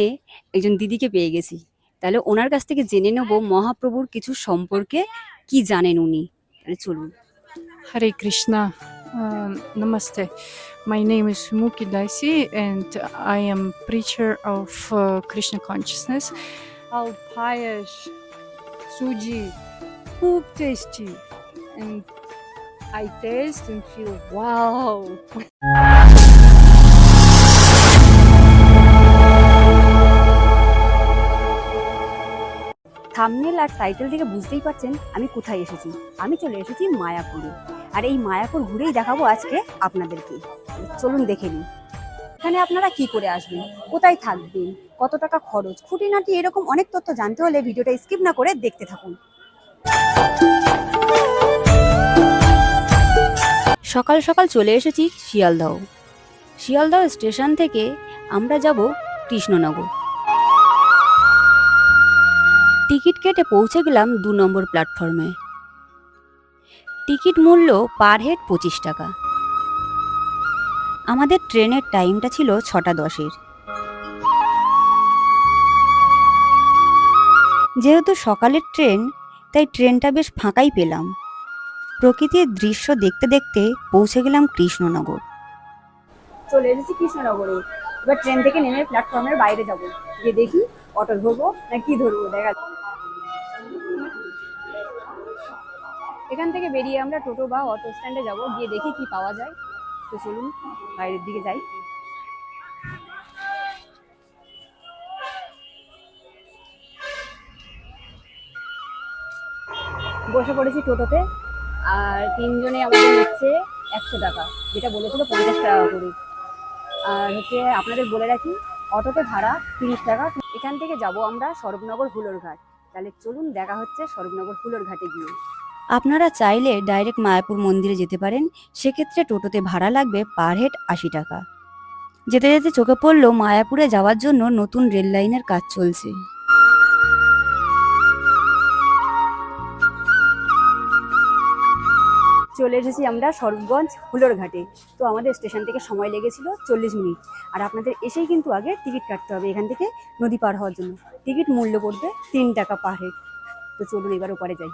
পেয়ে একজন দিদিকে পেয়ে গেছি। তাহলে ওনার কাছ থেকে জেনে নেব মহাপ্রভুর কিছু সম্পর্কে, কি জানেন উনি? চলুন। Hare Krishna namaste my name is Muki Dasi and I am preacher of Krishna consciousness how ফায়স সুজি খুব tasty and I taste and feel wow thumbnail R title থেকে বুঝতেই পারছেন আমি কোথায় এসেছি। আমি চলে এসেছি মায়াপুরে। আর এই মায়াপুর ঘুরেই দেখাবো আজকে আপনাদেরকে। চলুন দেখে নিন এখানে আপনারা কি করে আসবেন? কোথায় থাকবেন? কত টাকা খরচ? খুঁটিনাটি এরকম অনেক তথ্য জানতে হলে ভিডিওটা স্কিপ না করে দেখতে থাকুন। সকাল সকাল চলে এসেছি শিয়ালদহ। শিয়ালদহ স্টেশন থেকে আমরা যাব কৃষ্ণনগর। টিকিট কেটে পৌঁছে গেলাম দু নম্বর প্ল্যাটফর্মে। টিকিট মূল্য পার হেড পঁচিশ টাকা। আমাদের ট্রেনের টাইমটা ছিল ছটা দশের। যেহেতু সকালের ট্রেন, তাই ট্রেনটা বেশ ফাঁকাই পেলাম। প্রকৃতির দৃশ্য দেখতে দেখতে পৌঁছে গেলাম কৃষ্ণনগর। চলে এসেছি কৃষ্ণনগরে। এবার ট্রেন থেকে নেমে প্ল্যাটফর্মের বাইরে যাব। গিয়ে দেখি অটো ধরবো না কি ধরবো, দেখা এখান থেকে বেরিয়ে আমরা টোটো বা অটো স্ট্যান্ডে যাব, গিয়ে দেখি কি পাওয়া যায়। তো চলুন, বাইরের দিকে যাই। বসে পড়েছি টোটোতে, আর তিনজনে আমাদের হচ্ছে একশো টাকা, যেটা বলেছিল পঞ্চাশ টাকা করে। আর হচ্ছে আপনাদের বলে রাখি, অটোতে ভাড়া তিরিশ টাকা। এখান থেকে যাব আমরা স্বরূপনগর হুলোর ঘাট। তাহলে চলুন দেখা হচ্ছে স্বরূপনগর হুলোর ঘাটে গিয়ে। আপনারা চাইলে ডাইরেক্ট মায়াপুর মন্দিরে যেতে পারেন। সেক্ষেত্রে টোটোতে ভাড়া লাগবে পার হেড আশি টাকা। যেতে যেতে চোখে পড়ল মায়াপুরে যাওয়ার জন্য নতুন রেল লাইনের কাজ চলছে। চলে এসেছি আমরা স্বরূপগঞ্জ হুলোর ঘাটে। তো আমাদের স্টেশন থেকে সময় লেগেছিল চল্লিশ মিনিট। আর আপনাদের এসেই কিন্তু আগে টিকিট কাটতে হবে এখান থেকে নদী পার হওয়ার জন্য। টিকিট মূল্য পড়বে তিন টাকা পার হেড তো চলুন এবার ওপারে যাই।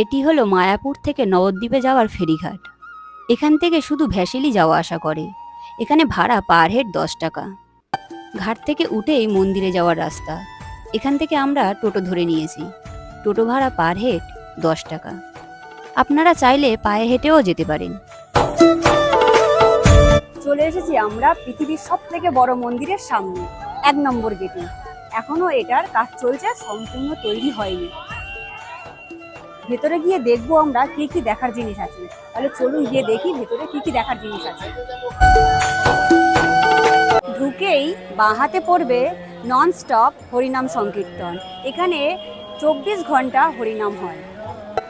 এটি হলো মায়াপুর থেকে নবদ্বীপে যাওয়ার ফেরিঘাট। এখান থেকে শুধু ভ্যাসেলি যাওয়া আসা করে। এখানে ভাড়া পার হেড দশ টাকা। ঘাট থেকে উঠেই মন্দিরে যাওয়ার রাস্তা। এখান থেকে আমরা টোটো ধরে নিয়েছি। টোটো ভাড়া পার হেড দশ টাকা। আপনারা চাইলে পায়ে হেঁটেও যেতে পারেন। চলে এসেছি আমরা পৃথিবীর সব থেকে বড় মন্দিরের সামনে, এক নম্বর গেটে। এখনও এটার কাজ চলছে, সম্পূর্ণ তৈরি হয়নি। ভেতরে গিয়ে দেখব আমরা কি কি দেখার জিনিস আছে। তাহলে চলুন গিয়ে দেখি ভেতরে কি কি দেখার জিনিস আছে। ঢুকেই বাঁ হাতে পড়বে নন স্টপ হরিনাম সংকীর্তন। এখানে চব্বিশ ঘণ্টা হরিনাম হয়।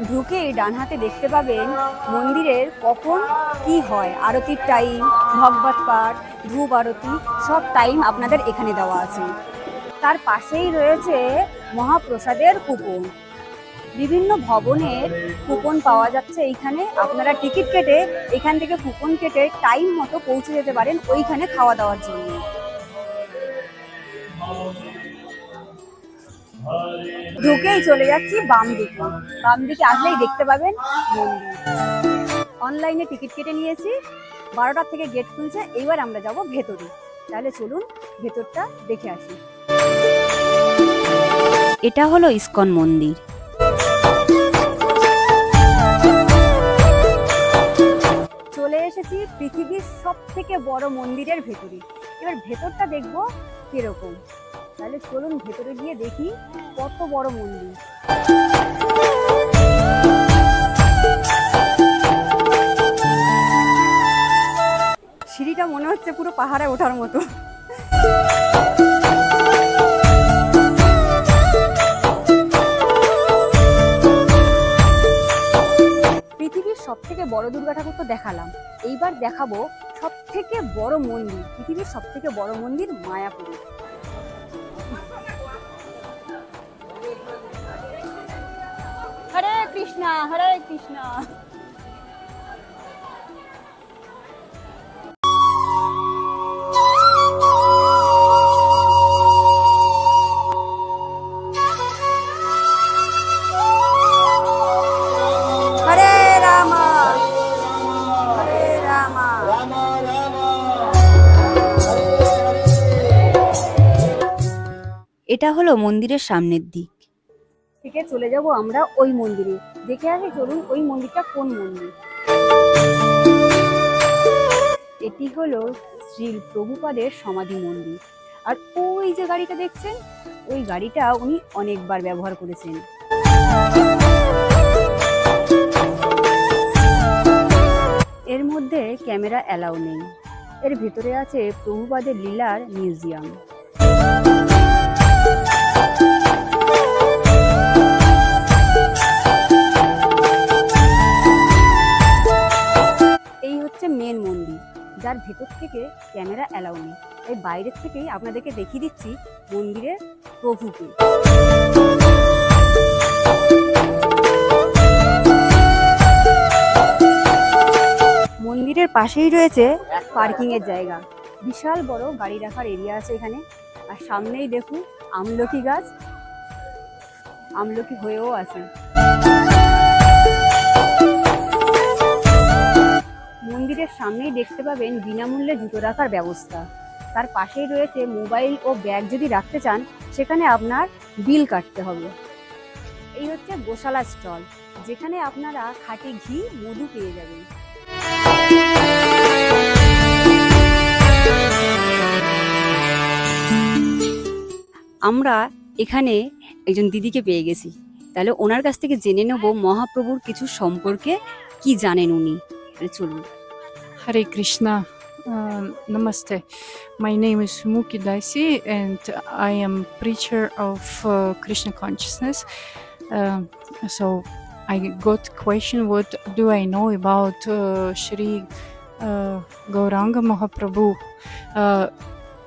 ঢুকেই ডান হাতে দেখতে পাবেন মন্দিরের কখন কি হয়। আরতির টাইম ভগবত পাঠ, ধূপ আরতি, সব টাইম আপনাদের এখানে দেওয়া আছে। তার পাশেই রয়েছে মহাপ্রসাদের কুপন। বিভিন্ন ভবনের কুপন পাওয়া যাচ্ছে। এইখানে আপনারা টিকিট কেটে এখান থেকে কুপন কেটে টাইম মতো পৌঁছে যেতে পারেন ওইখানে খাওয়া দাওয়ার জন্য। ঢুকেই চলে যাচ্ছি বাম দিকে। বাম দিকে আসলেই দেখতে পাবেন অনলাইনে টিকিট কেটে নিয়েছি। বারোটার থেকে গেট খুলছে। এইবার আমরা যাব ভেতরে। তাহলে চলুন ভেতরটা দেখে আসি। এটা হলো ইস্কন মন্দির। এসেছি পৃথিবীর সব থেকে বড় মন্দিরের ভেতরে। এবার ভেতরটা দেখব কীরকম। তাহলে চলুন ভেতরে গিয়ে দেখি কত বড় মন্দির। সিঁড়িটা মনে হচ্ছে পুরো পাহাড়ে ওঠার মতো। সব থেকে বড় দুর্গা ঠাকুর তো দেখালাম। এইবার দেখাবো সব থেকে বড় মন্দির, পৃথিবীর সব থেকে বড় মন্দির মায়াপুরে। হরে কৃষ্ণা হরে কৃষ্ণা। এটা হলো মন্দিরের সামনের দিক। থেকে চলে যাব আমরা ওই মন্দিরে। দেখে আসি চলুন ওই মন্দিরটা কোন মন্দির। এটি হলো শ্রী প্রভুপাদের সমাধি মন্দির। আর ওই যে গাড়িটা দেখছেন, ওই গাড়িটা উনি অনেকবার ব্যবহার করেছেন। এর মধ্যে ক্যামেরা অ্যালাউ নেই। এর ভিতরে আছে প্রভুপাদের লীলার মিউজিয়াম। ভেতর থেকে ক্যামেরা অ্যালাউ নেই। এই বাইরের থেকেই আপনাদেরকে দেখিয়ে দিচ্ছি মন্দিরের প্রভুকে মন্দিরের পাশেই রয়েছে পার্কিং এর জায়গা। বিশাল বড় গাড়ি রাখার এরিয়া আছে এখানে। আর সামনেই দেখুন আমলকি গাছ। আমলকি হয়েও আছে। মন্দিরের সামনেই দেখতে পাবেন বিনামূল্যে জুতো রাখার ব্যবস্থা। তার পাশেই রয়েছে মোবাইল ও ব্যাগ যদি রাখতে চান, সেখানে আপনার বিল কাটতে হবে। এই হচ্ছে গোশালা স্টল, যেখানে আপনারা খাঁটি ঘি, মধু পেয়ে যাবেন। আমরা এখানে একজন দিদিকে পেয়ে গেছি। তাহলে ওনার কাছ থেকে জেনে নেব মহাপ্রভুর কিছু সম্পর্কে, কি জানেন উনি? চলুন। Hare Krishna. Um, namaste. My name is Muki Daisi, and I am preacher of uh, Krishna consciousness. Um, so, I got question: What do I know about uh, Shri uh, Gauranga Mahaprabhu? Uh,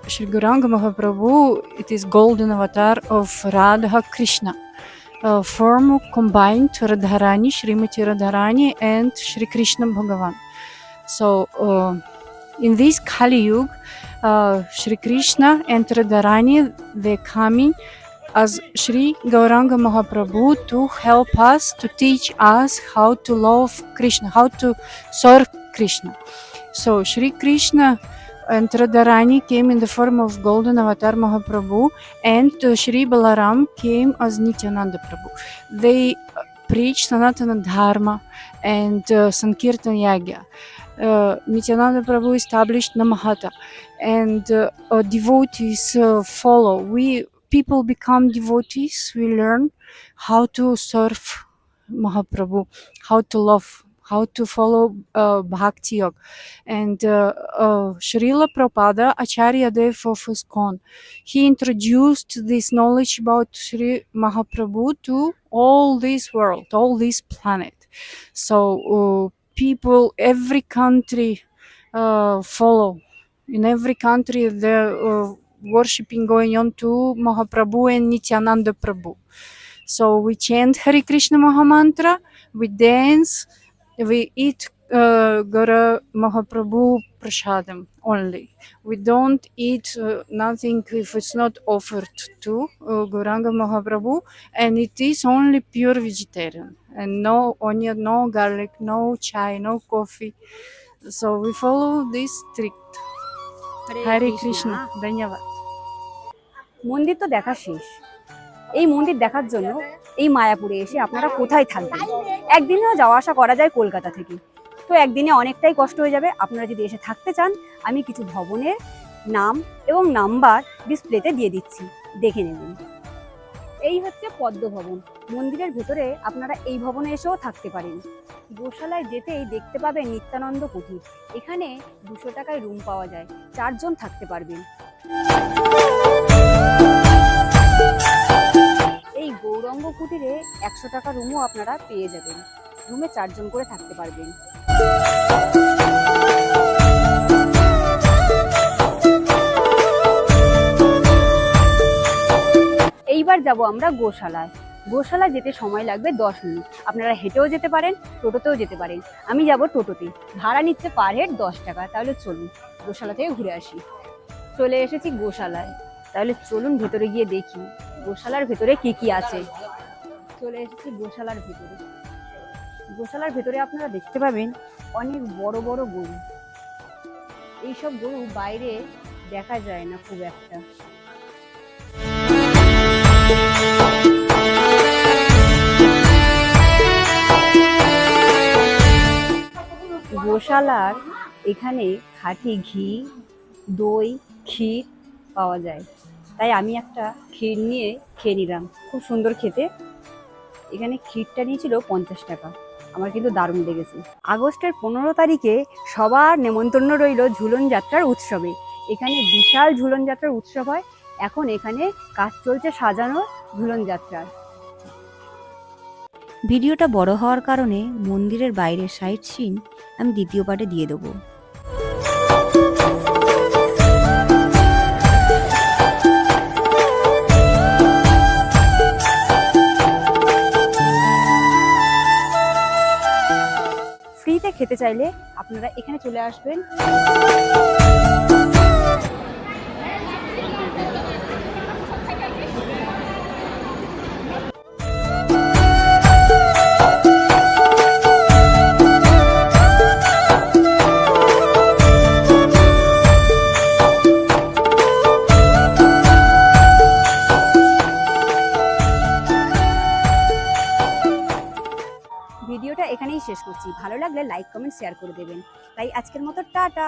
Shri Gauranga Mahaprabhu, it is golden avatar of Radha Krishna. Uh, form combined Radharani, Srimati Radharani, and Sri Krishna Bhagavan. So, uh, in this Kali Yuga, uh, Shri Krishna and Radharani they coming as Sri Gauranga Mahaprabhu to help us to teach us how to love Krishna, how to serve Krishna. So Sri Krishna and Radharani came in the form of Golden Avatar Mahaprabhu, and uh, Shri Balaram came as Nityananda Prabhu. They uh, preach Sanatana Dharma and uh, Sankirtan Yagya uh, Nityananda Prabhu established Namahata, and uh, devotees uh, follow. We people become devotees. We learn how to serve Mahaprabhu, how to love, how to follow uh, Bhakti Yoga, and uh, uh, Prabhupada, Acharya Dev of ISKCON, he introduced this knowledge about Sri Mahaprabhu to all this world, all this planet. So. Uh, people every country uh, follow. In every country the uh, worshipping going on to mahaprabhu and nityananda prabhu. So we chant hari krishna mahamantra we dance we eat uh, Gora Mahaprabhu Prashadam only. We don't eat uh, nothing if it's not offered to uh, Gauranga Mahaprabhu, and it is only pure vegetarian and no onion, no garlic, no chai, no coffee. So we follow this strict. Hare Krishna. Dhanyavad. মন্দির তো দেখা শেষ এই মন্দির দেখার জন্য এই মায়াপুরে এসে আপনারা কোথায় থাকবেন একদিনেও যাওয়া আসা করা যায় কলকাতা থেকে তো একদিনে অনেকটাই কষ্ট হয়ে যাবে। আপনারা যদি এসে থাকতে চান, আমি কিছু ভবনের নাম এবং নাম্বার ডিসপ্লেতে দিয়ে দিচ্ছি। দেখে নেবেন। এই হচ্ছে পদ্ম ভবন। মন্দিরের ভেতরে আপনারা এই ভবনে এসেও থাকতে পারেন। গোশালায় যেতেই দেখতে পাবেন নিত্যানন্দ কুটির। এখানে দুশো টাকায় রুম পাওয়া যায়। চারজন থাকতে পারবেন। এই গৌরঙ্গ কুটিরে একশো টাকা রুমও আপনারা পেয়ে যাবেন। রুমে চারজন করে থাকতে পারবেন। এইবার যাব আমরা গোশালায়। গোশালা যেতে সময় লাগবে দশ মিনিট। আপনারা হেঁটেও যেতে পারেন, টোটোতেও যেতে পারেন। আমি যাব টোটোতে। ভাড়া নিচ্ছে পার হেড দশ টাকা। তাহলে চলুন গোশালা থেকে ঘুরে আসি। চলে এসেছি গোশালায়। তাহলে চলুন ভেতরে গিয়ে দেখি গোশালার ভেতরে কি কি আছে। চলে এসেছি গোশালার ভেতরে। গোশালার ভেতরে আপনারা দেখতে পাবেন অনেক বড় বড় গরু। এইসব গরু বাইরে দেখা যায় না খুব একটা। গোশালার এখানে খাঁটি ঘি, দই, ক্ষীর পাওয়া যায়। তাই আমি একটা ক্ষীর নিয়ে খেয়ে নিলাম। খুব সুন্দর খেতে। এখানে ক্ষীরটা নিয়েছিল পঞ্চাশ টাকা। আমার কিন্তু দারুণ লেগেছে। আগস্টের পনেরো তারিখে সবার নেমন্তন্ন রইল ঝুলন যাত্রার উৎসবে। এখানে বিশাল ঝুলন যাত্রার উৎসব হয়। এখন এখানে কাজ চলছে সাজানো ঝুলন যাত্রার। ভিডিওটা বড় হওয়ার কারণে মন্দিরের বাইরের সাইড সিন আমি দ্বিতীয় পার্টে দিয়ে দেবো। খেতে চাইলে আপনারা এখানে চলে আসবেন। ভিডিওটা ভালো লাগলে লাইক কমেন্ট শেয়ার করে দেবেন। তাই আজকের মতো টাটা।